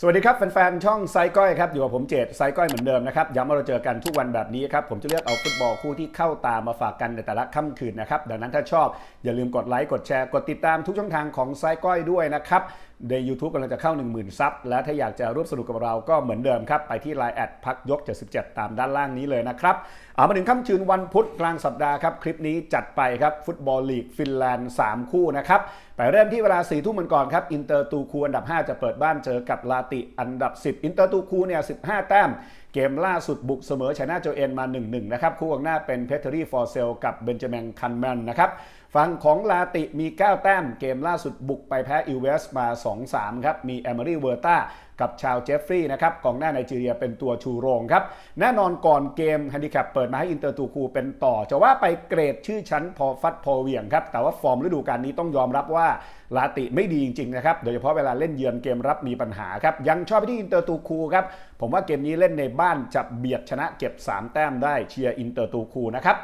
สวัสดีครับแฟนๆ ช่องไซก้อยครับอยู่กับผมเจตไซก้อยเหมือนเดิมนะครับย้ำว่าเราเจอกันทุกวันแบบนี้ครับผมจะเลือกเอาฟุตบอลคู่ที่เข้าตามมาฝากกันในแต่ละค่ำคืนนะครับดังนั้นถ้าชอบอย่าลืมกดไลค์กดแชร์กดติดตามทุกช่องทางของไซก้อยด้วยนะครับใน YouTube กำลังจะเข้า 10,000 ซับและถ้าอยากจะร่วมสนุกกับเราก็เหมือนเดิมครับ ไปที่ Line แอดพักยก 77 ตามด้านล่างนี้เลยนะครับเอามาถึงค่ำคืนวันพุธกลางสัปดาห์ครับคลิปนี้จัดไปครับฟุตบอลลีกฟินแลนด์ 3 คู่นะครับ ไปเริ่มที่เวลา4ทุ่มกันก่อนครับ อินเตอร์ตูคูอันดับ 5 จะเปิดบ้านเจอกับลาติอันดับ 10 อินเตอร์ตูคูเนี่ย15 แต้ม เกมล่าสุดบุกเสมอชนะโจเอ็นมา 1-1 นะครับ คู่ข้างหน้าเป็นเพเทอรี่ฟอร์เซลกับเบนจามินคันแมนนะครับฝั่งของลาติมี 9 แต้ม เกมล่าสุดบุกไปแพ้อิลเวสมา 2-3 ครับ มีแอม r รีเวอร์ต้ากับชาวเจฟฟรีย์นะครับกองหน้าไนจีเรียเป็นตัวชูโรงครับ แน่นอนก่อนเกมแฮนดิแคปเปิดมาให้อินเตอร์ตูคูเป็นต่อ จะว่าไปเกรดชื่อชั้นพอฟัดพอเหวี่ยงครับ แต่ว่าฟอร์มฤดูกาลนี้ต้องยอมรับว่า ลาติไม่ดีจริงๆนะครับ โดยเฉพาะเวลาเล่นเยือนเกมรับมีปัญหาครับ ยังชอบไปที่อินเตอร์ตูคูครับ ผมว่าเกมนี้เล่นในบ้านจะเบียดชนะเก็บ 3 แต้มได้เชียร์อินเตอร์ตูคูนะครับ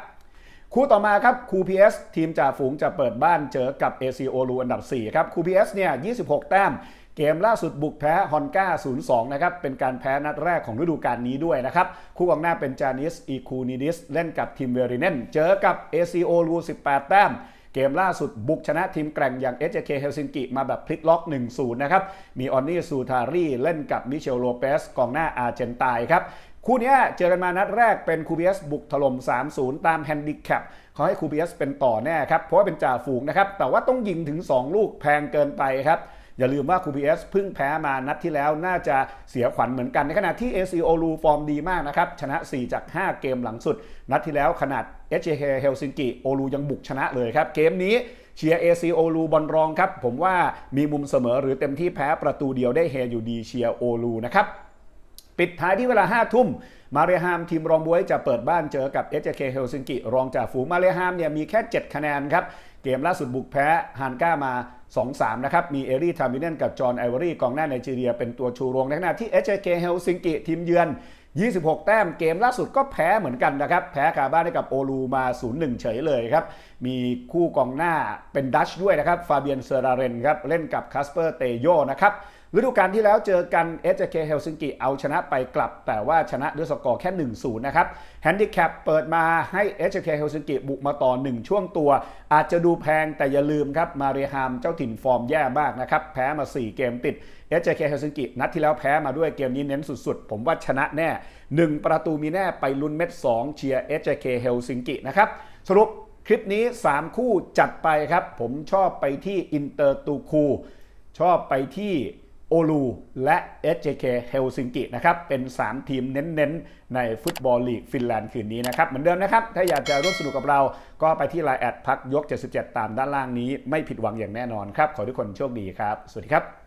คู่ต่อมาครับคู PS ทีมจ่าฝูงจะเปิดบ้านเจอกับ AC โอลูอันดับ 4 ครับคู PS เอสเนี่ย 26 แต้ม เกมล่าสุดบุกแพ้ฮอนก้า 0-2 นะครับ เป็นการแพ้นัดแรกของฤดูกาลนี้ด้วยนะครับ คู่กองหน้าเป็นจานิสอีคูนิดิส เล่นกับทีมเวริเนนเจอกับ AC โอลู18 แต้ม เกมล่าสุดบุกชนะทีมแกร่งอย่าง HJK เฮลซิงกิมาแบบพลิกล็อก 1-0 นะครับ มีออนนี่ซูทารีเล่นกับมิเชลโลเปสกองหน้าอาร์เจนตายครับคู่นี้เจอกันมานัดแรกเป็นคูเบียสบุกถล่ม 3-0 ตามแฮนดิแคปเขาให้คู PS เป็นต่อแน่ครับ เพราะว่าเป็นจ่าฝูงนะครับ แต่ว่าต้องยิงถึง 2 ลูกแพงเกินไปครับ อย่าลืมว่าคู PS เพิ่งแพ้มานัดที่แล้วน่าจะเสียขวัญเหมือนกันในขณะที่ AC o l u ฟอร์มดีมากนะครับ ชนะ 4 จาก 5 เกมหลังสุด นัดที่แล้วขนาด HJK เฮลซิงกิโอลูยังบุกชนะเลยครับ เกมนี้เชียร์ AC โอลูบอลรองครับ ผมว่ามีมุมเสมอหรือเต็มที่แพ้ประตูเดียวได้เฮอยู่ดีเชียร์โอลูนะครับ ปิดท้ายที่เวลา 5 ทุ่ม มาเรฮามทีมรองบวยจะเปิดบ้านเจอกับ HJK เฮลซิงกิรองจากฝูงมาเรฮามเนี่ยมีแค่ 7 คะแนนครับ เกมล่าสุดบุกแพ้ฮานก้ามา 2-3 นะครับ มีเอรีทามิเนนกับจอห์นไอวอรี่กองหน้าไนจีเรียเป็นตัวชูโรงในขณะที่ HJK เฮลซิงกิทีมเยือน 26 แต้มเกมล่าสุดก็แพ้เหมือนกันนะครับ แพ้คาบ้านให้กับโอลูมา 0-1 เฉยเลยครับ มีคู่กองหน้าเป็นดัชด้วยนะครับฟาเบียนเซอราเรนครับเล่นกับคาสเปอร์เตโยนะครับ ฤดูกาลที่แล้วเจอกัน SJK เคเฮลซิงกิเอาชนะไปกลับ แต่ว่าชนะด้วยสกอร์แค่ 1-0 นะครับแฮนดิแคปเปิดมาให้ SJK เคเฮลซิงกิบุกมาต่อ 1 ช่วงตัว อาจจะดูแพงแต่อย่าลืมครับ มาเรียฮามเจ้าถิ่นฟอร์มแย่มากนะครับ แพ้มา 4 เกมติด SJK เคเฮลซิงกินัดที่แล้วแพ้มาด้วยเกมนี้เน้นสุดๆ ผมว่าชนะแน่ 1 ประตูมีแน่ไปลุ้นเม็ด 2 เชียร์ SJK เฮลซิงกินะครับสรุปคลิปนี้ 3 คู่จัดไปครับ ผมชอบไปที่อินเตอร์ตูคู ชอบไปที่ โอลูและ SJK เฮลซิงกินะครับ เป็น 3 ทีมเน้นๆ ในฟุตบอลลีกฟินแลนด์คืนนี้นะครับ เหมือนเดิมนะครับ ถ้าอยากจะร่วมสนุกกับเรา ก็ไปที่ไลน์แอดพักยก 77 ตามด้านล่างนี้ ไม่ผิดหวังอย่างแน่นอนครับ ขอทุกคนโชคดีครับ สวัสดีครับ